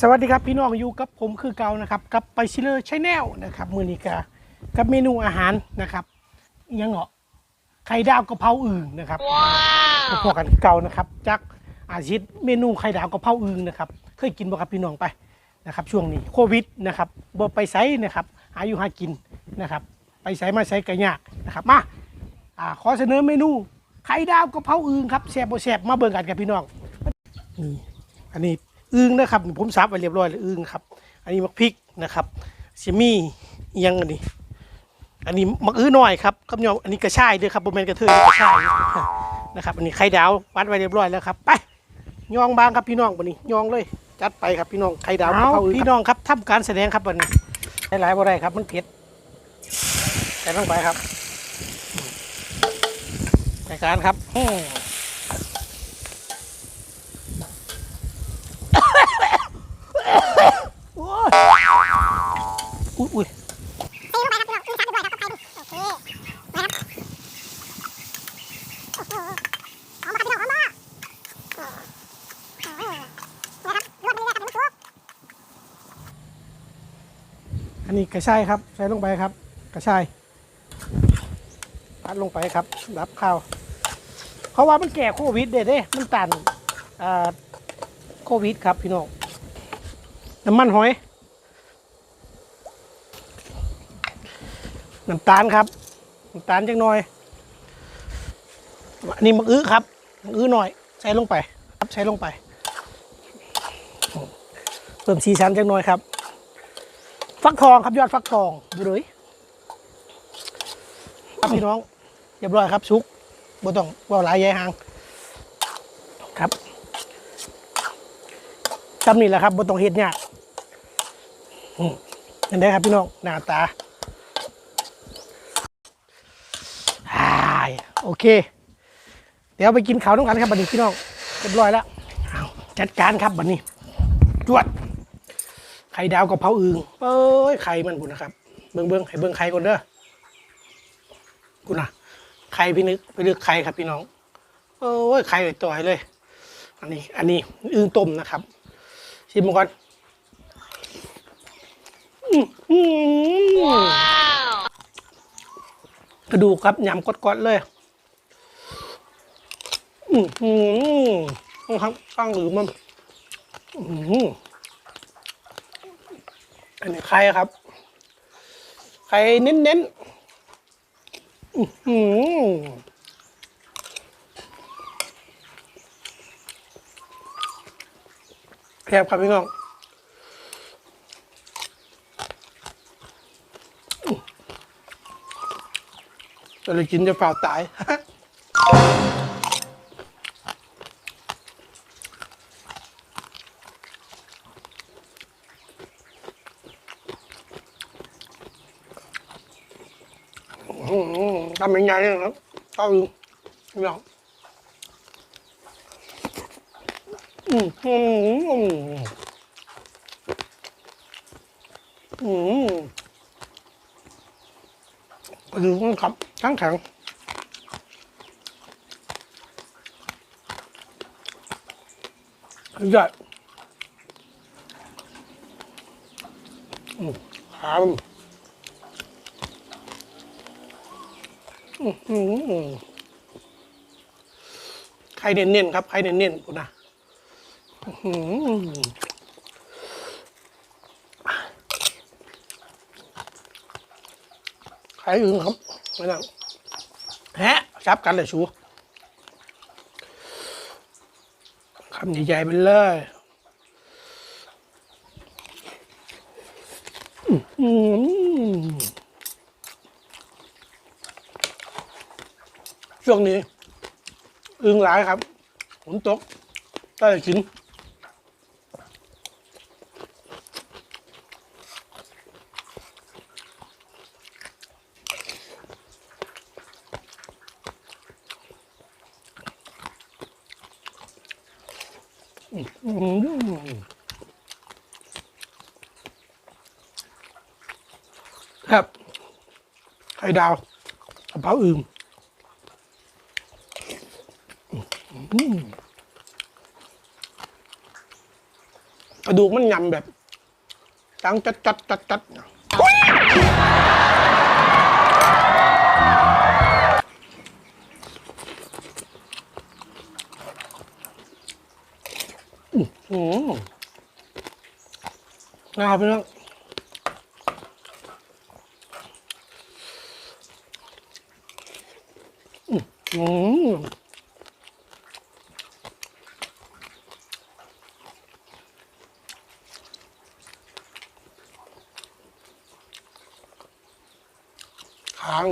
อ่าสวัสดีครับพี่น้องอยู่กับผมคือเก่านะครับกับไปชิเลอร์ชแนลนะครับมือนี้กะกับเมนูอาหารนะครับอิหยังเหรอไข่ดาวกะเพราอึ่งนะครับพวกกันเก่านะครับจากอาชีพเมนูไข่ดาวกะเพราอึ่งนะครับเคยกินบ่ครับพี่น้องไปนะครับ ช่วงนี้โควิดนะครับบ่ไปไสนะครับหาอยู่หากินนะครับ ไปไสมาไสก็ยากนะครับมาอ่าขอเสนอเมนูไข่ดาวกะเพราอึ่งครับแซ่บบ่แซ่บมาเบิ่งกันกับพี่น้องนี่อันนี้ อึ้งนะครับผมซับไว้เรียบร้อยเลยอึ้งครับ อันนี้มักพริกนะครับเสียมี่อิหยังอันนี้อันนี้มักอื้อหน่อยครับกับยองอันนี้กระชายด้วยครับโบแมนกระเทยกระชายนะครับ อันนี้ไข่ดาววัดไว้เรียบร้อยแล้วครับไปยองบางครับพี่น้องวันนี้ยองเลยจัดไปครับพี่น้องไข่ดาวเอาพี่น้องครับทำการแสดงครับวันนี้หลายๆบ่ได้ครับมันเผ็ดใส่ลงไปครับใส่การครับอืม โอ้ยอุ้ยอุ้ย ตีลงไปครับพี่น้องอึ้งซับเรียบร้อยครับก็ไปดิโอเคมาครับโอันนี้กระชายครับใส่ลงไปครับ กระชายพัดลงไปครับ รับข้าวเพราะว่ามันแก่โควิดเด้เด้มันตันโควิดครับพี่น้องน้ำมันหอย น้ำตาลครับ น้ำตาลจังหน่อย นนี้มักอื้อครับมักอื้อหน่อยใส่ลงไป ครับใส่ลงไป เพิ่มสีสันจังหน่อยครับ ฟักทองครับยอดฟักทองดูเลยครับพี่น้องเรียบร้อยครับซุกบ่ต้องว่าหลายใยหางครับจำนี่แหละครับบ่ต้องเฮ็ดยากอืมเห็นได้ครับพี่น้องหน้าตาโอเค ดี๋ยวไปกินข้าวน้องกันครับบัดนี้พี่น้องเรียบร้อยแล้วเอาจัดการครับบัดนี้ จวด ไข่ดาวกับเผาอึงเอ้ยไข่มันบุญนะครับ เบิ้งเบิ้งให้เบิ้งไข่ก่อนเด้อกูน่ะไข่พี่นึกไปเลือกไข่ครับพี่น้องเอ้ยไข่เลยต่อยเลย อันนี้ อันนี้อึงต้มนะครับชิมก่อนอื้อหือกระดูกครับยำกดๆเลย อือหือครับข้งหรือมันอืมอันนี้ไข่ครับไข่เน้นๆอื้อหือแคบครับพี่น้องจะเลยกินจะเปล่าตาย อืม ทำยังไงเนี่ยครับก็คือพี่น้องอืมอืมอืมอืมก็คือมันครับทั้งแข็งใหญ่อืมหาม อื้อหือ ไข่เน้นๆครับไข่เน้นๆกูนะอื้อหือไข่อึ่งครับไม่นั่งแฮะจับกันเลยชูคำใหญ่ๆไปเลยอื้อหือ ช่วงนี้ อึงหลายครับฝนตกก็เลยกินครับไข่ดาวกระเพราอื่น อืม กระดูกมันยำแบบจังจัดจัดจัดจัดอื้อหือนะครับพี่น้องอื้อหือ ทาง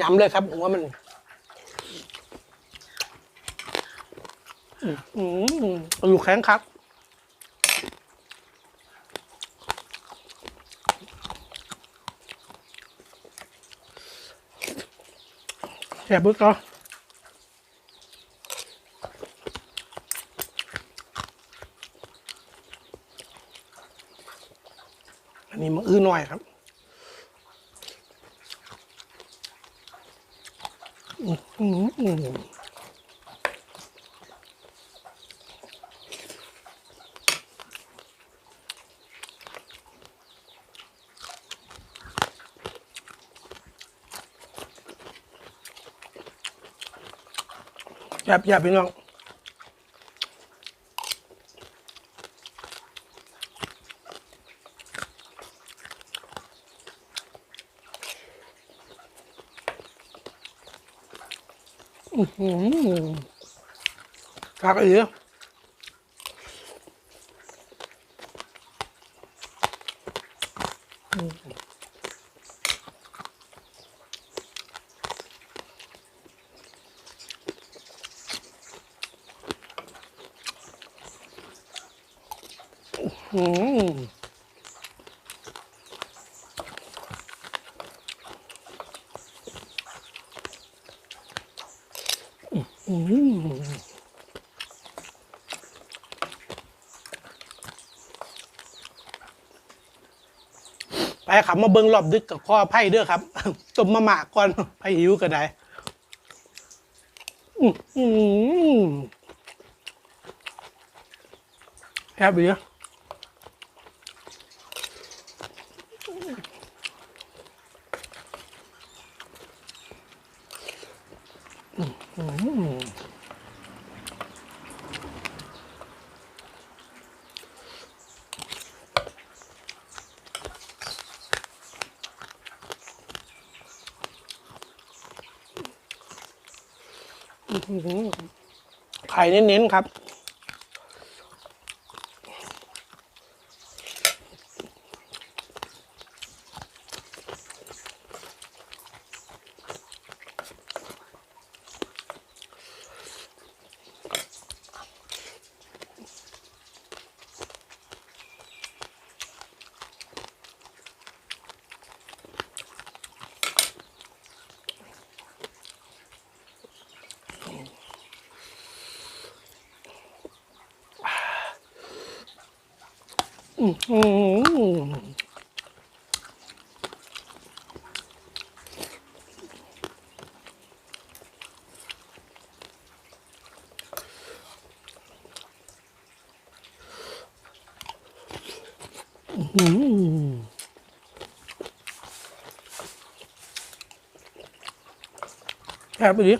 ย้ำเลยครับผมว่ามันอืออยู่แข็งครับแซ่บบึกเนาะ นนี้มันอื้อหน่อยครับอื้อหือแยับยับพี่น้อง อื้อหือครับ ไปขับมาเบิงรอบดึกกับข้อไพ่เด้อครับต้มมาหมาก่อนไพ่หิวก็ได้อือหือแอบดีอื้อหืออื้อหือ ไข่เน้นๆครับ แอบไปดิ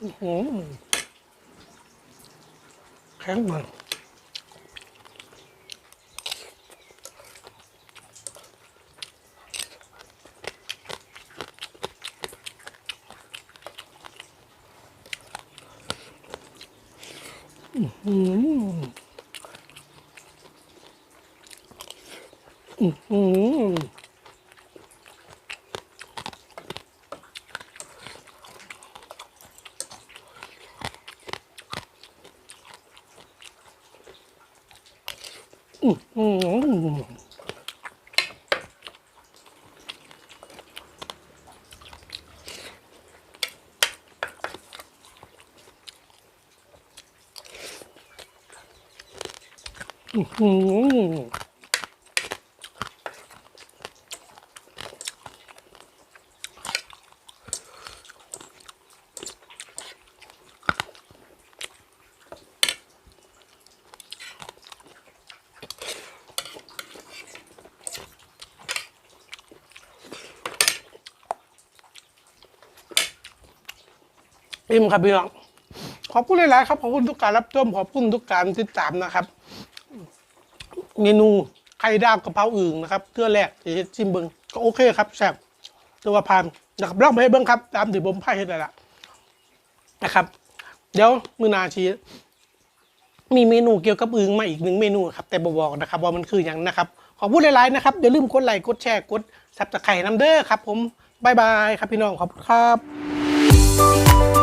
อื้อหือแข็งมาก อื้อหืออื้อหืออืมอืม อิ่มครับพี่น้องขอบคุณหลาย ๆ ครับ ขอบคุณทุกการรับชมขอบคุณทุกการติดตามนะครับ เมนูไข่ดาวกะเพราอึ่งนะครับเทื่อแรกที่เฮ็ดชิมเบิงก็โอเคครับแซ่บตัวพานนะครับลองไปให้เบิ้งครับ ตามที่ผมพายเฮ็ดแล้วล่ะนะครับ เดี๋ยวมือนาชีมีเมนูเกี่ยวกับอึ่งมาอีกหนึ่งเมนูครับ แต่บบอกนะครับว่ามันคืออย่างนะครับ ขอพูดหลายๆนะครับอย่าลืมกดไลค์กดแชร์กดซับสไครต์น้ำเด้อครับ ผมบายบายครับพี่น้องขอบคุณครับ